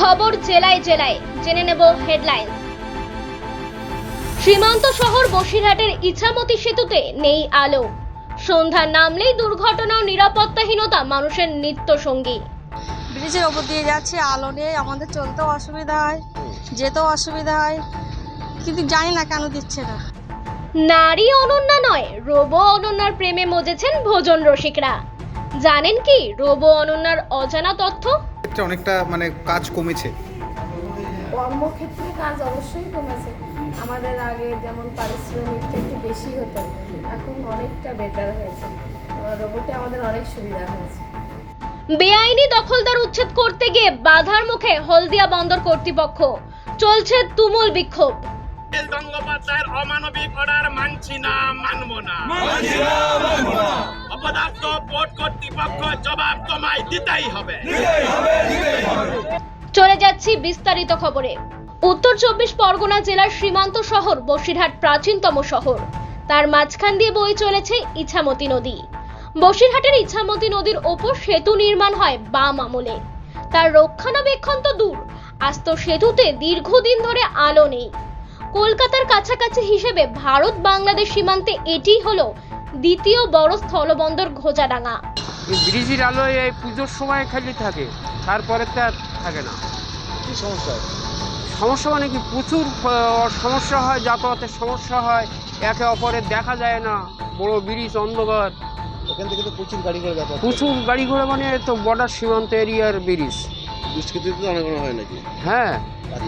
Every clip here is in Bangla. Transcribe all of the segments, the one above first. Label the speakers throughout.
Speaker 1: খবর জেলায় জেলায়। জেনে নেব হেডলাইন সীমান্ত শহর বসিরহাটের ইছামতি সেতুতে নেই আলো। সন্ধ্যা নামলেই দুর্ঘটনা ও নিরাপত্তাহীনতা মানুষের নিত্য সঙ্গী
Speaker 2: ব্রিজের ওপর দিয়ে যাচ্ছে আলো নেই আমাদের চলতেও অসুবিধা হয় যেতেও অসুবিধা হয় কিন্তু জানি না কেন দিচ্ছে না।
Speaker 1: নারী অনন্যা নয় রোবো অনন্যার প্রেমে মজেছেন ভোজন রসিকরা। জানেন কি রোবো অনন্যার অজানা তথ্য?
Speaker 3: ক্ষেত্রে অনেকটা মানে কাজ কমেছে।
Speaker 4: কর্মক্ষেত্রে কাজ অবশ্যই কমেছে। আমাদের আগে যেমন পারিশ্রমিকটা একটু বেশি হতো এখন অনেকটা বেটার হয়েছে। রোবটে আমাদের অনেক সুবিধা হয়েছে।
Speaker 1: বেআইনি দখলদার উচ্ছেদ করতে গিয়ে বাধার মুখে হলদিয়া বন্দর কর্তৃপক্ষ। চলছে তুমুল বিক্ষোভ।
Speaker 5: গঙ্গোপাধ্যায়ের অমানবিক অর্ডার মানছি না মানব না। অপদার্থ পোর্ট কর্তৃপক্ষ জবাব তোমায় দিতেই হবে।
Speaker 1: চলে যাচ্ছি বিস্তারিত খবরে। উত্তর চব্বিশ পরগনা জেলার সীমান্ত শহর বসিরহাট প্রাচীনতম শহর। তার মাঝখান দিয়ে বয়ে চলেছে ইছামতি নদী। বসিরহাটের ইছামতি নদীর ওপর সেতু নির্মাণ হয় বাম আমলে। তার রক্ষণাবেক্ষণ তো দূর আস্ত সেতুতে দীর্ঘদিন ধরে আলো নেই। কলকাতার কাছাকাছি হিসেবে ভারত বাংলাদেশ সীমান্তে এটিই হলো দ্বিতীয় বড় স্থলবন্দর ঘোজাডাঙ্গা।
Speaker 6: এই ব্রিজের আলোয় এই পুজোর সময় খালি থাকে তারপরে তো আর থাকে না।
Speaker 3: কি সমস্যা?
Speaker 6: সমস্যা মানে কি? প্রচুর সমস্যা হয় যাতায়াতের সমস্যা হয় একে অপরের দেখা যায় না। বড় ব্রিজ অন্ধকার।
Speaker 3: এখান থেকে তো প্রচুর গাড়ি ঘোড়া যাতায়াত
Speaker 6: প্রচুর গাড়ি ঘোড়া মানে তো বর্ডার সীমান্ত এরিয়ার ব্রিজ।
Speaker 3: দুষ্কৃতিতে তো অনেক অনেক হয় নাকি?
Speaker 6: হ্যাঁ।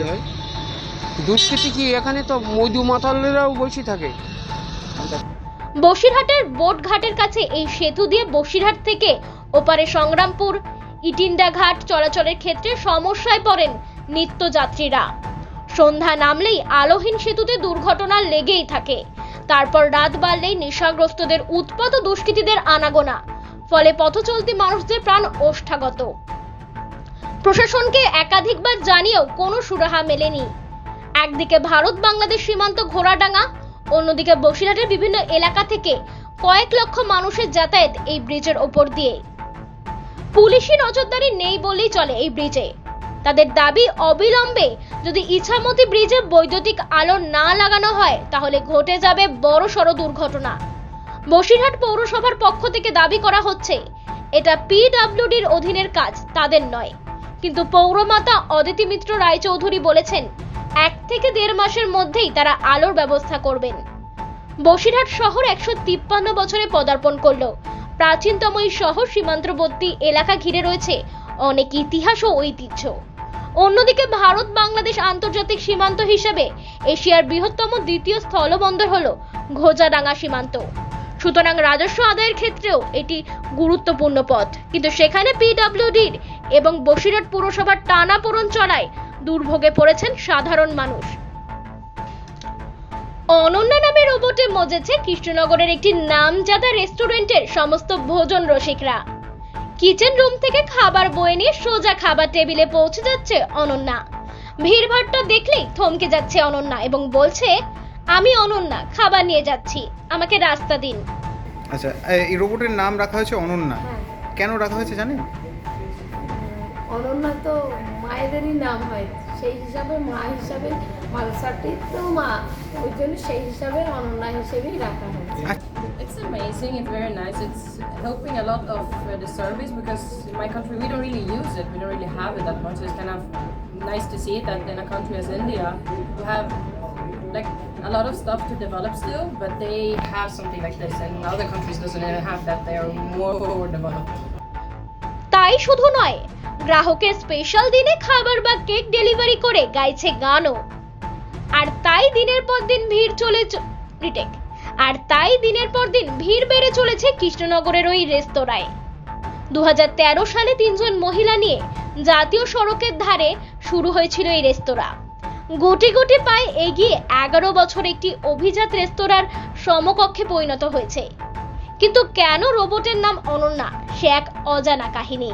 Speaker 3: হয়?
Speaker 6: দুষ্কৃতি কি এখানে তো মধু মাতালেরাও বসে থাকে?
Speaker 1: বসিরহাটের বোটঘাটের কাছে এই সেতু দিয়ে বসিরহাট থেকে ওপারে সংগ্রামপুর, ইটিন্ডা ঘাট চলাচলের ক্ষেত্রে সমস্যায় পড়েন নিত্যযাত্রীরা। সন্ধ্যা নামলেই আলোহীন সেতুতে দুর্ঘটনা লেগেই থাকে। তারপর রাত বাড়লেই নেশাগ্রস্তদের উৎপাত দুষ্কৃতীদের আনাগোনা। ফলে পথচলতি মানুষদের প্রাণ ওষ্ঠাগত। প্রশাসনকে একাধিকবার জানিয়েও কোনো সুরাহা মেলেনি। একদিকে ভারত বাংলাদেশ সীমান্ত ঘোড়াডাঙ্গা, অন্যদিকে বসিরহাটের বিভিন্ন এলাকা থেকে কয়েক লক্ষ মানুষের যাতায়াত এই ব্রিজের ওপর দিয়ে। পুলিশি নজরদারি নেই বলেই চলে এই ব্রিজে। তাদের দাবি অবিলম্বে যদি ইছামতি ব্রিজে বৈদ্যুতিক আলো না লাগানো হয়, তাহলে ঘটে যাবে বড় সড় দুর্ঘটনা। বসিরহাট পৌরসভার পক্ষ থেকে দাবি করা হচ্ছে, এটা পিডাব্লিউডির অধীনের কাজ, তাদের নয়। কিন্তু পৌরমাতা অদিতি মিত্র রায়চৌধুরী বলেছেন, এক থেকে দেড় মাসের মধ্যেই তারা আলোর ব্যবস্থা করবেন। বসিরহাট শহর একশো তিপ্পান্ন বছরে পদার্পণ করল। প্রাচীনতম এই শহর সীমান্তবর্তী এলাকা ঘিরে রয়েছে অনেক ইতিহাস ও ঐতিহ্য। অন্যদিকে ভারত বাংলাদেশ আন্তর্জাতিক সীমান্ত হিসেবে এশিয়ার বৃহত্তম দ্বিতীয় স্থলবন্দর হল ঘোজাডাঙ্গা সীমান্ত। সুতরাং রাজস্ব আদায়ের ক্ষেত্রেও এটি গুরুত্বপূর্ণ পথ। কিন্তু সেখানে পিডাব্লিউডির এবং বসিরহাট পুরসভার টানাপোড়ন চড়ায় দুর্ভোগে পড়েছেন সাধারণ মানুষ। অনন্যা নামে রোবটে মজেছে কৃষ্ণনগরের একটি নামজাদা রেস্টুরেন্টের সমস্ত ভোজন রসিকরা। কিচেন রুম থেকে খাবার বয়ে নিয়ে সোজা খাবার টেবিলে পৌঁছে যাচ্ছে অনন্যা। ভিড়ভাট্টা দেখলেই থমকে যাচ্ছে অনন্যা এবং বলছে আমি অনন্যা খাবার নিয়ে যাচ্ছি। আমাকে রাস্তা দিন।
Speaker 3: আচ্ছা এই রোবটের নাম রাখা হয়েছে অনন্যা।
Speaker 4: হ্যাঁ।
Speaker 3: কেন রাখা হয়েছে জানেন?
Speaker 4: অনন্যা তো মায়েদেরই নাম হয় সেই হিসাবে মা হিসাবে মালসাটির তো মা ওই জন্য সেই হিসাবে অনন্যা হিসেবেই রাখা হয়েছে
Speaker 7: It's amazing. It's very nice. It's helping a lot of uh, the service because in my country we don't really use it. We don't really have it that much. It's kind of nice to see that in a country as India, we have like a lot of stuff to develop still, but they have something like this, and other countries doesn't have that. They are more developed.
Speaker 1: তাই শুধু নয় গ্রাহকের স্পেশাল দিনে খাবার বা কেক ডেলিভারি করে গাইছে গানও। আর তাই দিনের পর দিন ভিড় চলে রিটেক আর তাই দিনের পর দিন ভিড় বেড়ে চলেছে কৃষ্ণনগরের ওই রেস্তোরাঁয়। দু হাজার তেরো সালে তিনজন মহিলা নিয়ে জাতীয় সড়কের ধারে শুরু হয়েছিল এই রেস্তোরাঁ। গুটি গুটি পায়ে এগিয়ে এগারো বছর একটি অভিজাত রেস্তোরাঁর সমকক্ষে পরিণত হয়েছে। কিন্তু কেন রোবটের নাম অনন্যা? সে এক অজানা কাহিনী।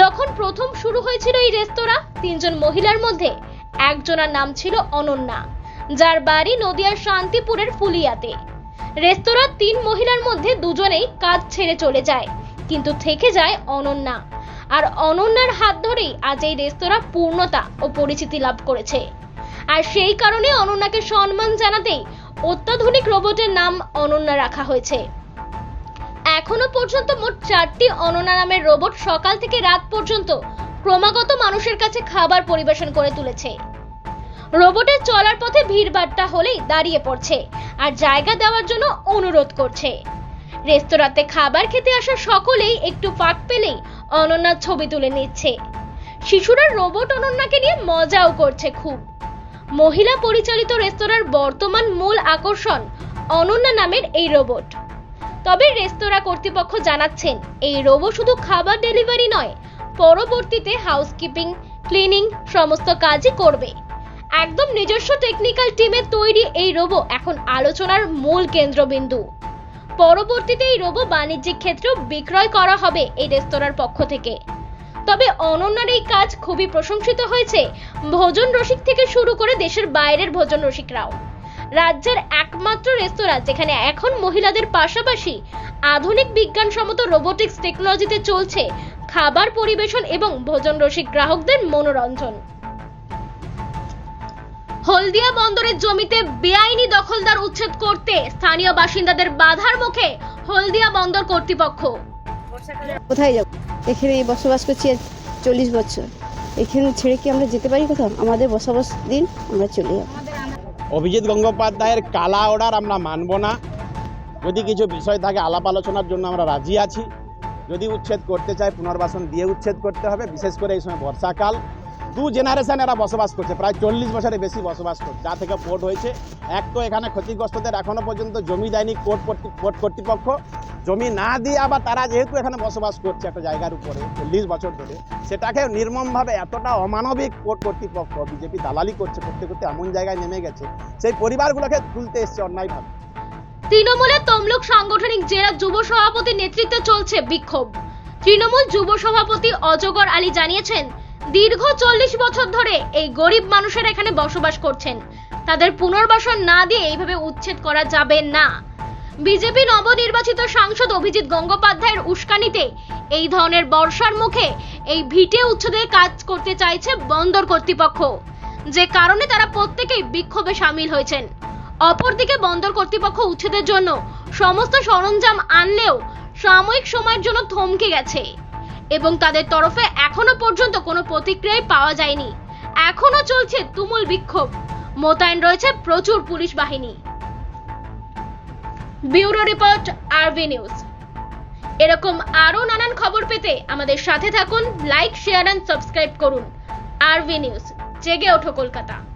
Speaker 1: যখন প্রথম শুরু হয়েছিল এই রেস্তোরাঁ, তিনজন মহিলার মধ্যে একজনের নাম ছিল অনন্যা, যার বাড়ি নদিয়ার শান্তিপুরের ফুলিয়াতে। রেস্তোরাঁর তিন মহিলার মধ্যে দুজনেই কাজ ছেড়ে চলে যায়, কিন্তু থেকে যায় অনন্যা। আর অনন্যার হাত ধরেই আজ এই রেস্তোরাঁ পূর্ণতা ও পরিচিতি লাভ করেছে। আর সেই কারণে অনন্যাকে সম্মান জানাতেই অত্যাধুনিক রোবটের নাম অনন্যা রাখা হয়েছে। এখনও পর্যন্ত মোট চারটি অনন্যা নামের রোবট সকাল থেকে রাত পর্যন্ত ক্রমাগত মানুষের কাছে খাবার পরিবেশন করে তুলেছে। রোবটের চলার পথে ভিড়ভাট্টা হলেই দাঁড়িয়ে পড়ছে আর জায়গা দেওয়ার জন্য অনুরোধ করছে। রেস্তোরাঁতে খাবার খেতে আসা সকলেই একটু ফাঁক পেলেই অনন্যার ছবি তুলে নিচ্ছে। শিশুরা রোবট অনন্যাকে নিয়ে মজাও করছে খুব। মহিলা পরিচালিত রেস্তোরাঁর বর্তমান মূল আকর্ষণ অনন্যা নামের এই রোবট। তবে রেস্তোরাঁ কর্তৃপক্ষ জানাচ্ছেন, এই রোবো শুধু খাবার ডেলিভারি নয়, পরবর্তীতে হাউসকিপিং, ক্লিনিং, সমস্ত কাজই করবে। একদম নিজস্ব টেকনিক্যাল টিমের তৈরি এই রোবো এখন আলোচনার মূল কেন্দ্রবিন্দু। পরবর্তীতে এই রোবো বাণিজ্যিক ক্ষেত্রেও বিক্রয় করা হবে এই রেস্তোরাঁর পক্ষ থেকে। তবে অনন্যার এই কাজ খুবই প্রশংসিত হয়েছে, ভোজন রসিক থেকে শুরু করে দেশের বাইরের ভোজন রসিকরাও। রাজ্যের একমাত্র রেস্তোরাঁ, যেখানে এখন মহিলাদের পাশাপাশি আধুনিক বিজ্ঞানসম্মত রোবোটিক্স টেকনোলজিতে চলছে খাবার পরিবেশন এবং ভোজন রসিক গ্রাহকদের মনোরঞ্জন। হলদিয়া বন্দরের জমিতে বেআইনি দখলদার উচ্ছেদ করতে স্থানীয় বাসিন্দাদের বাধার মুখে হলদিয়া বন্দর কর্তৃপক্ষ।
Speaker 8: কোথায় যাব? এখানে বসবাস করছি চল্লিশ বছর। এখানে ছেড়ে কি আমরা যেতে পারি কোথাও? আমাদের বসবাস দিন, আমরা চলে যাব।
Speaker 9: অভিজিৎ গঙ্গোপাধ্যায়ের কালা অর্ডার আমরা মানব না। যদি কিছু বিষয় থাকে, আলাপ আলোচনার জন্য আমরা রাজি আছি। যদি উচ্ছেদ করতে চায়, পুনর্বাসন দিয়ে উচ্ছেদ করতে হবে। বিশেষ করে এই সময় বর্ষাকাল। দু জেনারেশন এরা বসবাস করছে। প্রায় চল্লিশ বছরের বেশি বসবাস করছে। যা থেকে পোর্ট হয়েছে। এক তো এখানে ক্ষতিগ্রস্তদের এখনও পর্যন্ত জমি দেয়নি কোর্ট কোর্ট কর্তৃপক্ষ। জমি না দিয়ে আবার তারা যেহেতু এখানে বসবাস করছে একটা জায়গার উপরে চল্লিশ বছর ধরে, সেটাকে নির্মমভাবে এতটা অমানবিক কোর্ট কর্তৃপক্ষ, বিজেপি দালালি করছে করতে করতে এমন জায়গায় নেমে গেছে, সেই পরিবারগুলোকে তুলতে এসছে অন্যায়ভাবে
Speaker 1: তৃণমূলের তমলুক সাংগঠনিক জেলা যুব সভাপতির নেতৃত্বে চলছে বিক্ষোভ। তৃণমূল যুব সভাপতি অজগর আলী জানিয়েছেন, দীর্ঘ চল্লিশ বছর ধরে এই গরিব মানুষের এখানে বসবাস করছেন। তাদের পুনর্বাসন না দিয়ে এইভাবে উচ্ছেদ করা যাবে না। বিজেপি নবনির্বাচিত সাংসদ অভিজিৎ গঙ্গোপাধ্যায়ের উস্কানিতে এই ধরনের বর্ষার মুখে এই ভিটে উচ্ছেদের কাজ করতে চাইছে বন্দর কর্তৃপক্ষ। যে কারণে তারা প্রত্যেকেই বিক্ষোভে সামিল হয়েছেন। অপরদিকে বন্দর কর্তৃপক্ষ উচ্ছেদের জন্য সমস্ত সরঞ্জাম আনলেও সাময়িক সময়ের জন্য থমকে গেছে এবং তাদের তরফে এখনও পর্যন্ত কোনো প্রতিক্রিয়াই পাওয়া যায়নি। এখনও চলছে তুমুল বিক্ষোভ। মোতায়েন রয়েছে প্রচুর পুলিশ বাহিনী। Bureau report RB news. এরকম আরও নানান খবর পেতে আমাদের সাথে থাকুন, লাইক, শেয়ার অ্যান্ড সাবস্ক্রাইব করুন আরবি নিউজ। জেগে ওঠো কলকাতা।